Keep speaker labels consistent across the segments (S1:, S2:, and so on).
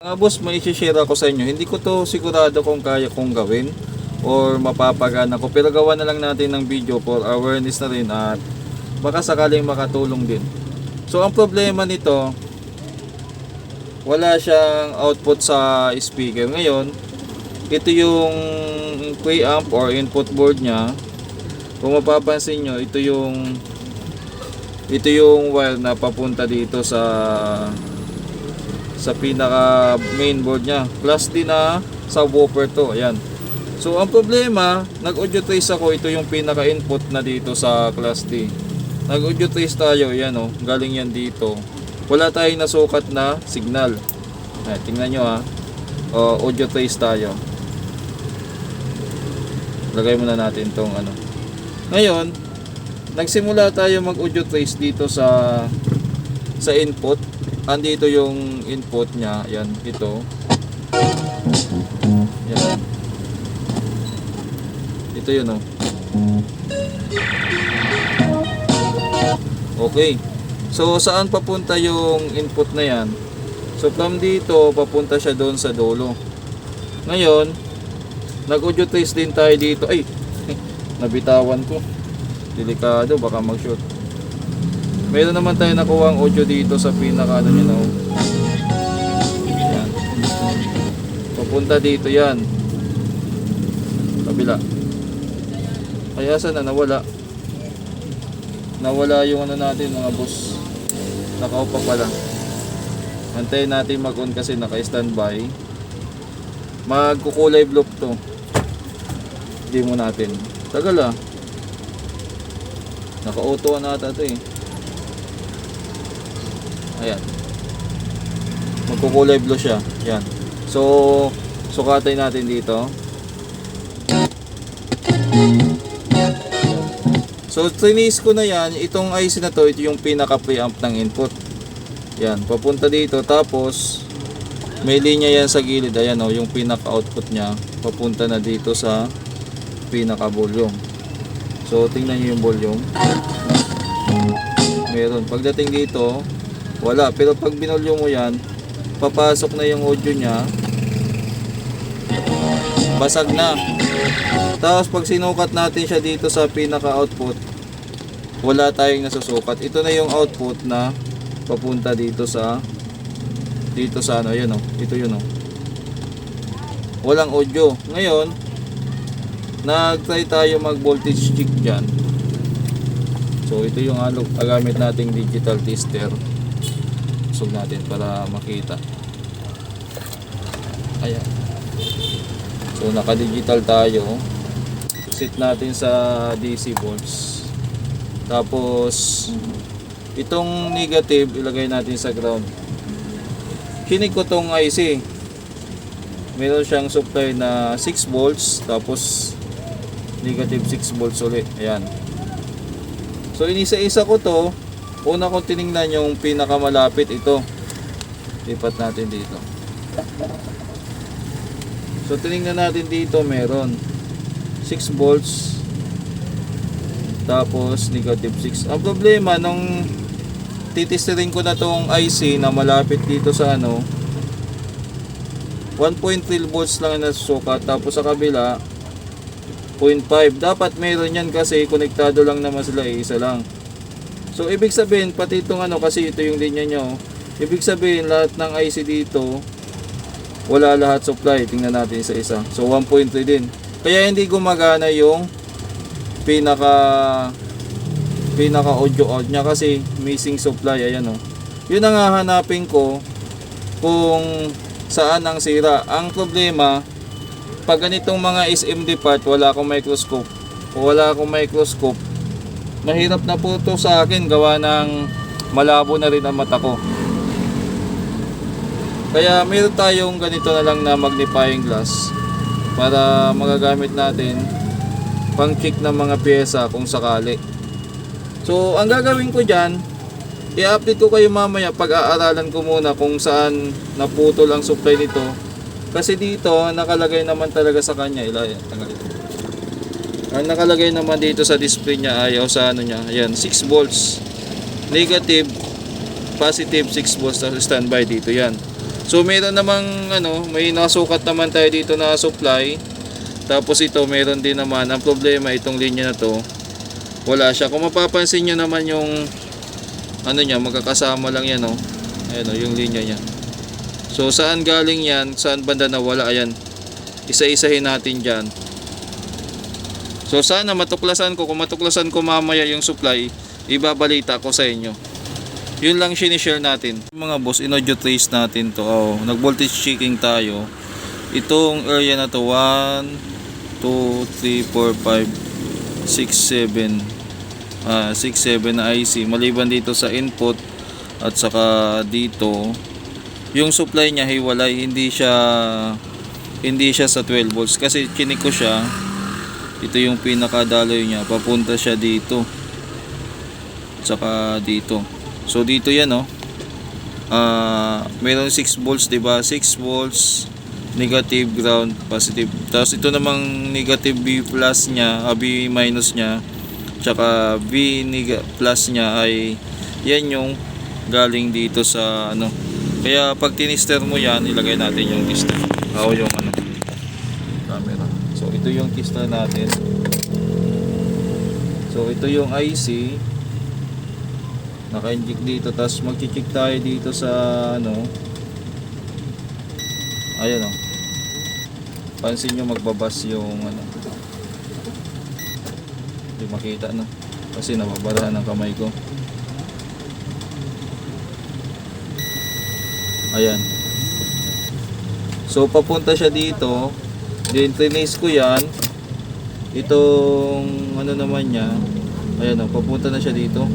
S1: Mga boss, may isi-share ako sa inyo. Hindi ko to sigurado kung kaya kong gawin or mapapagana ko. Pero gawa na lang natin ng video for awareness na rin at baka sakaling makatulong din. So ang problema nito, wala siyang output sa speaker. Ngayon, ito yung preamp or input board niya. Kung mapapansin nyo, ito yung ito yung wire na papunta dito sa sa pinaka mainboard niya. Plus din na subwoofer to. Ayan. So ang problema, nag-audio trace ako. Ito yung pinaka input na dito sa class D. Nag-audio trace tayo. Ayan o. Galing yan dito. Wala tayong nasukat na signal. Ay, tingnan nyo ha. O, audio trace tayo. Lagay muna natin tong ano. Ngayon, nagsimula tayo mag-audio trace dito sa sa input andito yung input niya. Yan ito. Yan. Ito yun oh. Okay. So saan papunta yung input na yan? So from dito papunta siya doon sa dulo ngayon nag audio trace din tayo dito. Ay nabitawan ko. Delikado baka mag shoot Meron naman tayo nakuha ang audio dito sa pinaka ano nyo no? Yan. Papunta dito yan. Kabila. Kaya saan na nawala? Nawala yung ano natin mga boss. Nakaupa pala. Antayin natin mag-on kasi naka-standby. Magkukulay block to. Hindi mo natin. Tagal ah. Naka-auto na ata to eh. Ayan. Magkukulay blue siya. Yan. So, sukatay natin dito. So, trinis ko na yan. Itong IC na to, ito yung pinaka preamp ng input. Yan. Papunta dito. Tapos, may linya yan sa gilid. Ayan o, yung pinaka output niya. Papunta na dito sa pinaka volume. So, tingnan nyo yung volume. Meron. Pagdating dito, wala. Pero pag binolyo mo yan, papasok na yung audio niya. Basag na. Tapos pag sinukat natin siya dito sa pinaka output, wala tayong nasusukat. Ito na yung output na papunta dito sa dito sa ano, yun oh. Ito yun oh. Walang audio. Ngayon, nag-try tayo mag voltage check dyan. So ito yung alog, gamit nating digital tester usog natin para makita. Ayan. So naka digital tayo. Set natin sa DC volts tapos itong negative ilagay natin sa ground. Kinig ko tong IC meron siyang supply na 6 volts tapos negative 6 volts ulit. Ayan. So inisa-isa ko to Una kong tiningnan yung pinakamalapit ito. Lipat natin dito. So tiningnan natin dito meron 6 volts tapos negative 6. Ang problema nung titestirin ko na tong IC na malapit dito sa ano 1.3 volts lang ang nasusukat tapos sa kabila 0.5 dapat meron yan kasi konektado lang naman sila eh, isa lang So ibig sabihin pati itong ano kasi ito yung linya nyo. Ibig sabihin lahat ng IC dito wala lahat supply. Tingnan natin isa isa. So 1.3 din. Kaya hindi gumagana yung pinaka pinaka audio out niya kasi missing supply ayan oh. Yun ang hahanapin ko kung saan ang sira. Ang problema pag ganitong mga SMD part wala akong microscope. Wala akong microscope mahirap na po to sa akin gawa ng malabo na rin ang mata ko. Kaya meron tayong ganito na lang na magnifying glass para magagamit natin pang check ng mga pyesa kung sakali. So ang gagawin ko dyan i-update ko kayo mamaya pag-aaralan ko muna kung saan naputol ang supply nito. Kasi dito nakalagay naman talaga sa kanya. Ilay tanggal ito ang nakalagay naman dito sa display niya ayaw sa ano niya. Ayan, 6 volts. Negative, positive 6 volts na standby dito yan. So meron namang ano, may nasukat naman tayo dito na supply. Tapos ito meron din naman. Ang problema itong linya na to, wala siya. Kung mapapansin nyo naman yung ano niya, magkakasama lang yan oh. Ayan oh, yung linya niya. So saan galing yan? Saan banda na wala? Ayan. Isa-isahin natin dyan. So sana matuklasan ko. Kung matuklasan ko mamaya yung supply, ibabalita ko sa inyo. Yun lang sinishare natin. Mga boss, inaudio trace natin to. Oh, nag-voltage checking tayo. Itong area na to, 1, 2, 3, 4, 5, 6, 7. Ah, 6, 7 na IC. Maliban dito sa input at saka dito, yung supply niya hiwalay, hindi siya hindi siya sa 12 volts kasi chinik ko siya. Ito yung pinakadaloy niya, papunta siya dito. Saka dito. So dito yan oh. Ah, meron 6 volts, ba? 6 volts negative ground positive. Tapos ito namang negative B plus niya, ah, B minus niya, tsaka B plus niya ay yan yung galing dito sa ano. Kaya pag tinister mo yan, ilagay natin yung tester. Ako yung ano ito yung tester natin. So ito yung IC naka-inject dito. Tapos magchi-check tayo dito sa ano. Ayun oh. Pansin nyo magbabas yung ano. Hindi makita no? Kasi nababara ng kamay ko. Ayan. So papunta siya dito din trinace ko yan itong ano naman niya ayan oh papunta na siya dito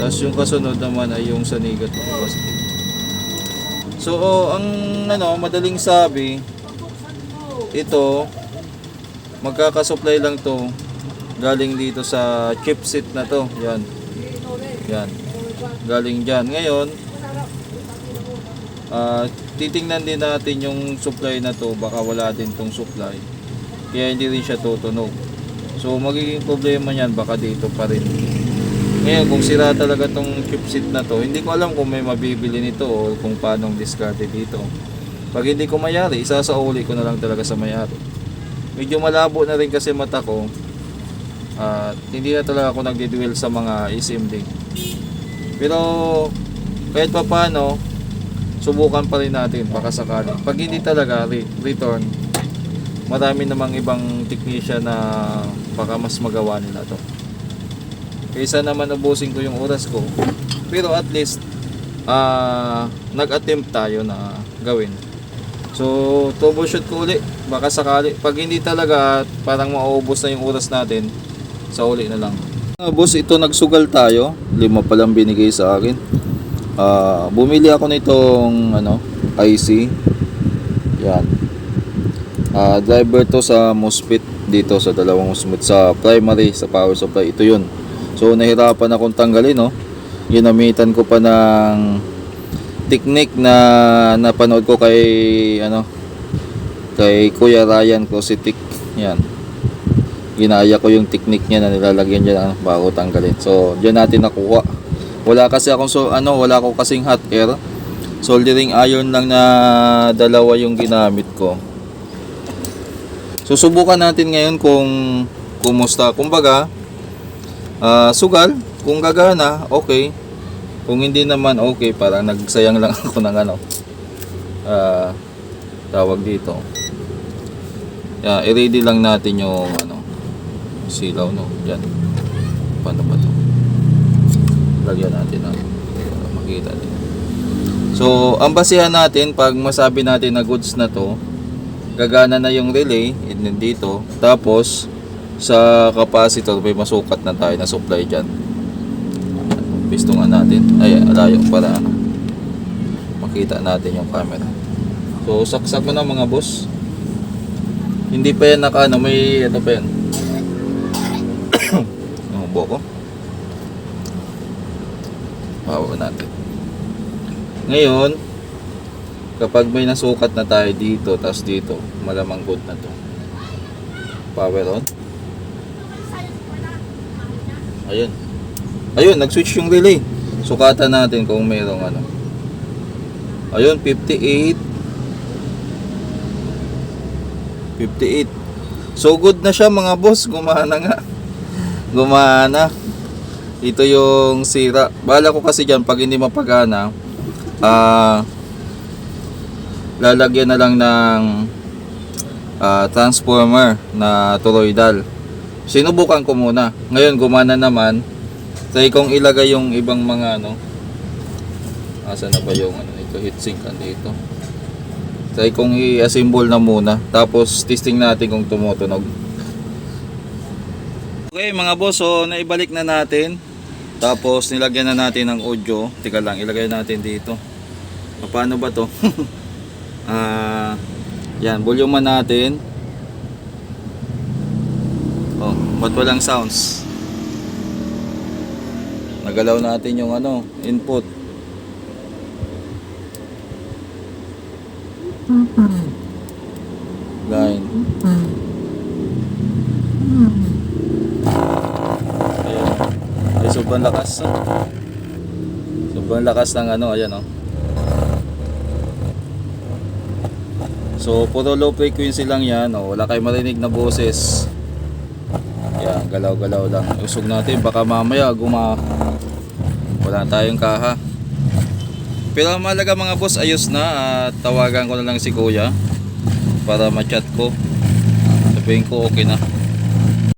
S1: tapos yung kasunod naman ay yung sa negative positive. So, oh, ang ano, madaling sabi, ito, magkakasupply lang to galing dito sa chipset na to. Yan. Yan. Galing dyan. Ngayon, ah, titingnan din natin yung supply na to. Baka wala din tong supply. Kaya hindi rin siya tutunog. So, magiging problema niyan baka dito pa rin. Ngayon, kung sira talaga tong chipset na to, hindi ko alam kung may mabibili nito o kung paano discarte dito. Pag hindi ko mayari, isasauli ko na lang talaga sa mayari. Medyo malabo na rin kasi mata ko. At hindi na talaga ako nagdidwell sa mga SMD. Pero kahit pa paano, subukan pa rin natin baka sakali. Pag hindi talaga re- return, marami namang ibang technician na baka mas magawa nila to. Kaysa naman ubusin ko yung oras ko. Pero at least, ah nag-attempt tayo na gawin. So, troubleshoot ko uli. Baka sakali. Pag hindi talaga, parang mauubos na yung oras natin, sa uli na lang. Mga boss, ito nagsugal tayo. Lima pa lang binigay sa akin. Ah, bumili ako nitong ano, IC. Yan. Ah, driver to sa MOSFET dito sa dalawang MOSFET sa primary sa power supply. Ito 'yun. So nahirapan akong tanggalin, no. Ginamitan ko pa ng technique na napanood ko kay ano kay Kuya Ryan Cositic. Yan. Ginaya ko yung technique niya na nilalagyan diyan ano, bago tanggalin. So, diyan natin nakuha. Wala kasi akong so ano, wala ko kasing hot air. Soldering iron lang na dalawa yung ginamit ko. Susubukan natin ngayon kung kumusta. Kumbaga, ah, sugal, kung gagana, okay. Kung hindi naman okay, parang nagsayang lang ako ng ano. ah, tawag dito. Yeah, i-ready lang natin yung ano, silaw no, diyan. Paano ba 'to? Lagyan natin ng para makita din. So, ang basihan natin pag masabi natin na goods na 'to, gagana na yung relay dito. Tapos sa capacitor may masukat na tayo na supply dyan. Pistungan natin. Ay, alayo para makita natin yung camera. So, saksak mo na mga boss. Hindi pa yan naka ano, may ano pa yan. Ano po ko? Power natin. Ngayon, kapag may nasukat na tayo dito, tas dito, malamang good na to. Power on. Ayun. Ayun, nag-switch yung relay. Sukatan natin kung mayroong ano. Ayun, 58. 58. So good na siya mga boss. Gumana nga. Gumana. Ito yung sira. Bala ko kasi dyan, pag hindi mapagana, ah, lalagyan na lang ng ah, transformer na toroidal. Sinubukan ko muna. Ngayon gumana naman. Try kong ilagay yung ibang mga ano. Asa na ba yung ano ito heatsink dito. Try kong i-assemble na muna. Tapos testing natin kung tumutunog. Okay mga boss, so naibalik na natin. Tapos nilagyan na natin ng audio. Tika lang, ilagay natin dito. Paano ba to? Ah, yan, volume natin. Oh, ba't walang sounds? Nagalaw natin yung ano, input. Line. Ayan. Ay, sobrang lakas. Sobrang lakas ng ano, ayan oh. So, puro low frequency lang yan. Oh. Wala kayong marinig na boses. Yan, galaw-galaw lang. Usog natin, baka mamaya guma... Wala tayong kaha. Pero ang mahalaga mga boss, ayos na. At tawagan ko na lang si kuya para ma-chat ko. Sabihin ko okay na.